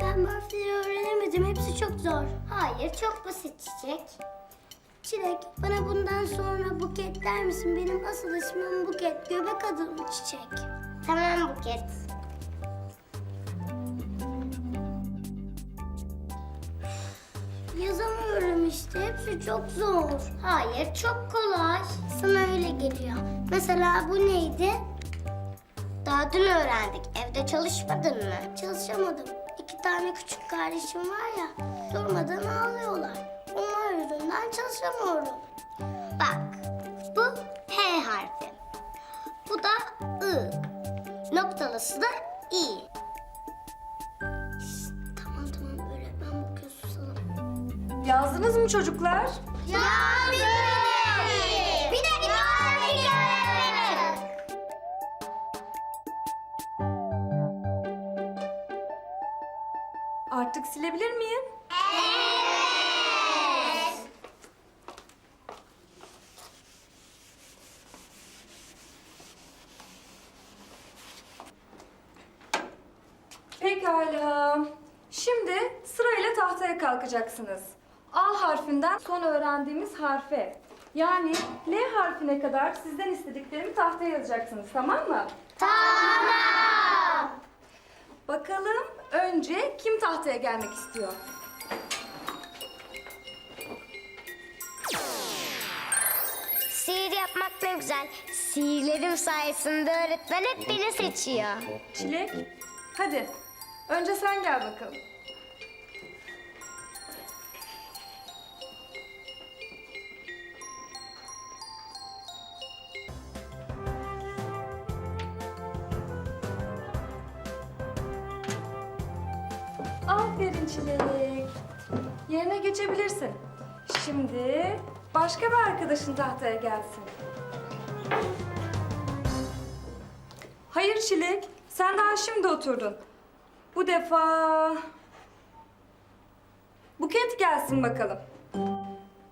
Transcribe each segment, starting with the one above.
Ben bu harfleri öğrenemedim. Hepsi çok zor. Hayır, çok basit çiçek. Çilek, bana bundan sonra Buket der misin? Benim asıl ismim Buket. Göbek adım Çiçek. Tamam Buket. Yazamıyorum işte. Hepsi çok zor. Hayır, çok kolay. Sana öyle geliyor. Mesela bu neydi? Daha dün öğrendik. Evde çalışmadın mı? Çalışamadım. İki tane küçük kardeşim var ya. Durmadan ağlıyorlar. Onlar yüzünden çalışamıyorum. Bak, bu H harfi. Bu da I. Noktalısı da I. Tamam tamam öğretmen bakıyor susalım. Yazdınız mı çocuklar? Ya Pekala. Şimdi sırayla tahtaya kalkacaksınız. A harfinden son öğrendiğimiz harfe. Yani L harfine kadar sizden istediklerimi tahtaya yazacaksınız, tamam mı? Tamam. Bakalım önce kim tahtaya gelmek istiyor? Sihir yapmak ne güzel. Sihirlerim sayesinde öğretmen hep beni seçiyor. Çilek, hadi. Önce sen gel bakalım. Aferin Çilek. Yerine geçebilirsin. Şimdi başka bir arkadaşın tahtaya gelsin. Hayır Çilek, sen daha şimdi oturdun. Bu defa... Buket gelsin bakalım.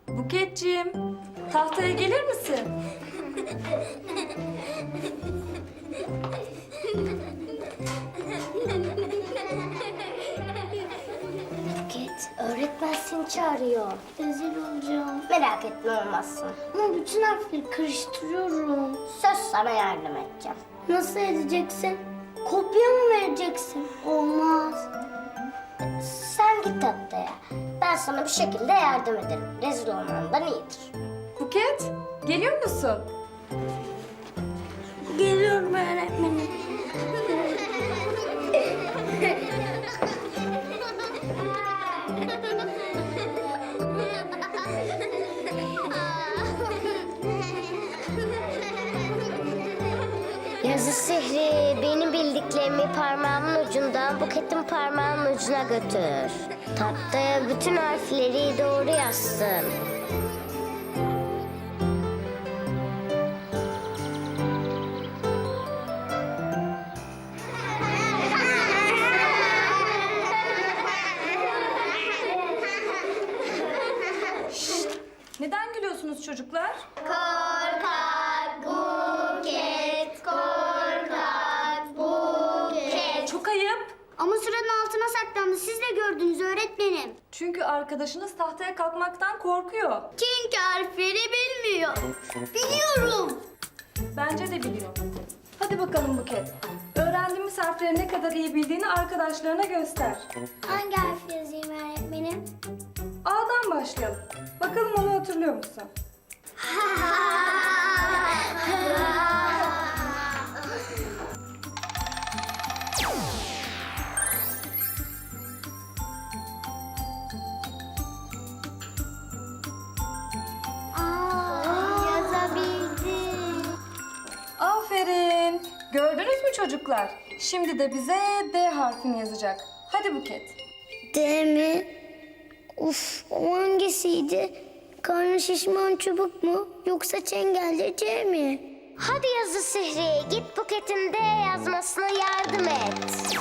Buketciğim, tahtaya gelir misin? Buket, öğretmen seni çağırıyor. Rezil olacağım. Merak etme olmazsın. Ama bütün harfleri karıştırıyorum. Söz sana yardım edeceğim. Nasıl edeceksin? Kopya mı vereceksin? Olmaz. Sen git tahtaya. Ben sana bir şekilde yardım ederim. Rezil olmandan iyidir. Buket, geliyor musun? Geliyorum öğretmenim. Yazı sihri bildiklerimi parmağımın ucundan buketin parmağımın ucuna götür. Tahtaya bütün harfleri doğru yazsın. Neden gülüyorsunuz çocuklar? Korkak saklandı. Siz de gördünüz öğretmenim. Çünkü arkadaşınız tahtaya kalkmaktan korkuyor. Çünkü harfleri bilmiyor. Biliyorum. Bence de biliyor. Hadi bakalım Buket. Öğrendiğimiz harfleri ne kadar iyi bildiğini arkadaşlarına göster. Hangi harf yazayım öğretmenim? A'dan başlayalım. Bakalım onu hatırlıyor musun? çocuklar? Şimdi de bize D harfini yazacak. Hadi Buket. D mi? Uf, o hangisiydi? Karnı şişman çubuk mu? Yoksa çengelce C mi? Hadi yazı sihri, git Buket'in D yazmasına yardım et.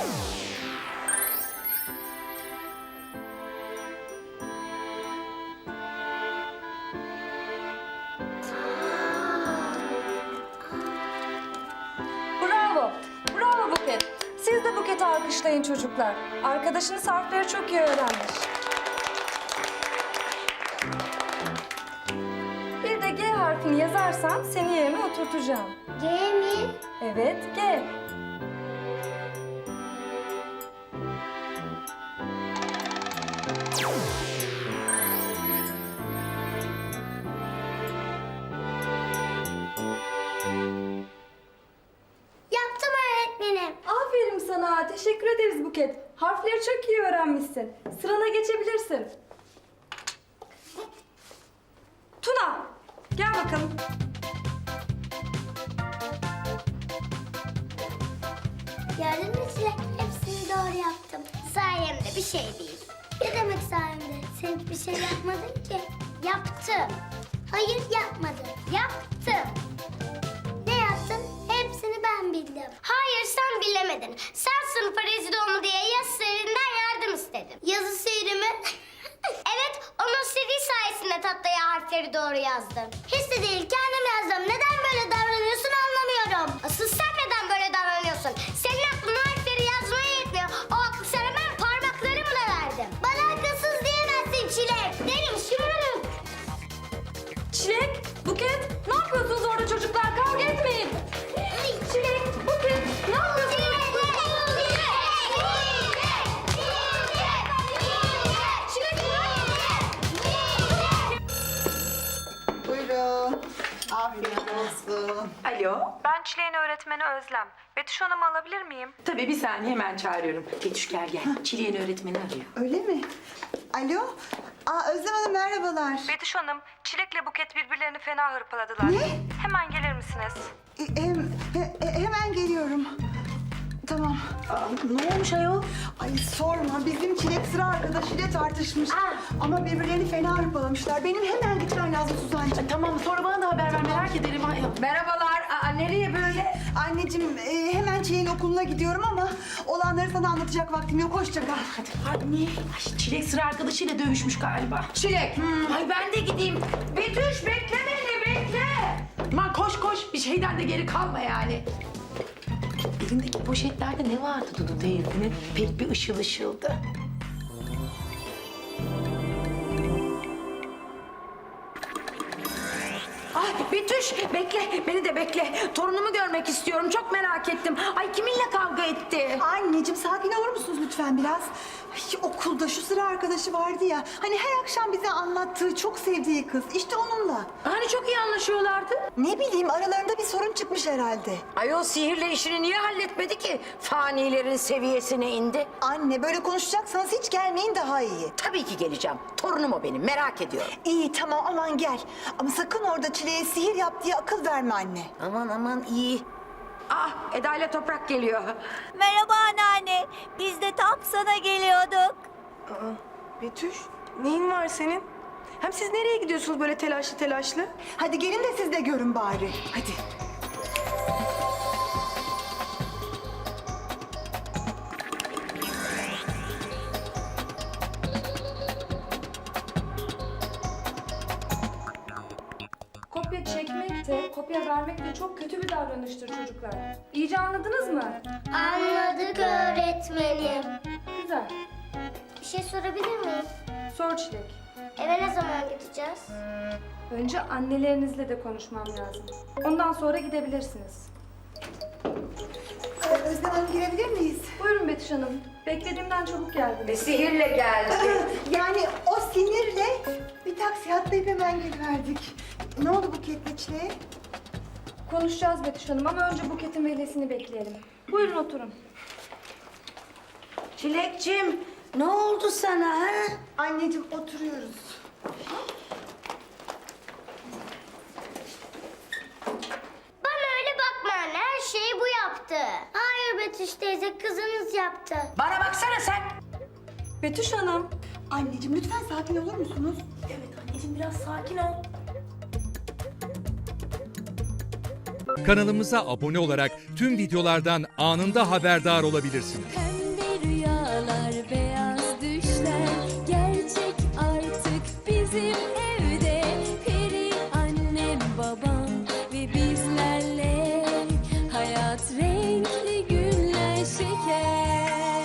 Alkışlayın. çocuklar. Arkadaşınız harfleri çok iyi öğrenmiş. Bir de G harfini yazarsan seni yerine oturtacağım. G mi? Evet, G. iyi öğrenmişsin. Sırana geçebilirsin. Tuna, gel bakalım. Gördün mü Çilek? Hepsini doğru yaptım. Sayemde bir şey değil. Ne demek sayemde? Sen hiçbir şey yapmadın ki. Yaptım. Hayır yapmadım. Yaptım. Hiç Afiyet olsun. Alo. Ben Çilek'in öğretmeni Özlem. Betüş Hanım'ı alabilir miyim? Tabii bir saniye hemen çağırıyorum. Betüş gel gel. Çileğin öğretmeni arıyor. Öyle mi? Alo. Aa Özlem Hanım merhabalar. Betüş Hanım, Çilek'le Buket birbirlerini fena hırpaladılar. Ne? Hemen gelir misiniz? E, hem- he- he- hemen geliyorum. Tamam. ne olmuş ayol? Ay sorma bizim çilek sıra arkadaşıyla tartışmış. Ama birbirlerini fena hırpalamışlar. Benim hemen gitmem lazım Suzancığım. Tamam sonra bana da haber ver merak ederim. Ay, Merhabalar. Aa, nereye böyle? Anneciğim e, hemen çileğin okuluna gidiyorum ama olanları sana anlatacak vaktim yok. Hoşça kal. Hadi anne. Ay, çilek sıra arkadaşıyla dövüşmüş galiba. Çilek. Ay ben de gideyim. Betüş bekle beni bekle. Ma koş koş bir şeyden de geri kalma yani. Elindeki poşetlerde ne vardı Dudu teyzenin? Pek bir ışıl ışıldı. Ay Betüş bekle beni de bekle. Torunumu görmek istiyorum çok merak ettim. Ay kiminle kavga etti? Anneciğim sakin olur musunuz lütfen biraz? Ay, okulda şu sıra arkadaşı vardı ya. Hani her akşam bize anlattığı, çok sevdiği kız. İşte onunla. Hani çok iyi anlaşıyorlardı. Ne bileyim aralarında bir sorun çıkmış herhalde. Ayol sihirle işini niye halletmedi ki? Fanilerin seviyesine indi. Anne böyle konuşacaksanız hiç gelmeyin daha iyi. Tabii ki geleceğim. Torunum o benim, merak ediyorum. İyi tamam aman gel. Ama sakın orada çileğe sihir yap diye akıl verme anne. Aman aman iyi. Ah Eda ile Toprak geliyor. Merhaba anneanne. Biz de tam sana geliyorduk. Betüş, neyin var senin? Hem siz nereye gidiyorsunuz böyle telaşlı telaşlı? Hadi gelin de siz de görün bari. Hadi. Kopya çekmek de, kopya vermek de çok kötü bir davranıştır çocuklar. İyice anladınız mı? Anladık öğretmenim. Güzel. Bir şey sorabilir miyim? Sor Çilek. Eve ne zaman gideceğiz? Önce annelerinizle de konuşmam lazım. Ondan sonra gidebilirsiniz. Özlem Hanım girebilir miyiz? Buyurun Betüş Hanım. Beklediğimden çabuk geldiniz. Sihirle geldi. Yani o sinirle bir taksi atlayıp hemen geliverdik. Ne oldu bu ketle çileğe? Konuşacağız Betüş Hanım ama önce Buket'in velisini bekleyelim. Buyurun oturun. Çilekçim, ne oldu sana ha? Anneciğim oturuyoruz. Bana öyle bakma anne. Her şeyi bu yaptı. Hayır Betüş teyze kızınız yaptı. Bana baksana sen. Betüş Hanım. Anneciğim lütfen sakin olur musunuz? Evet anneciğim biraz sakin ol. Kanalımıza abone olarak tüm videolardan anında haberdar olabilirsiniz.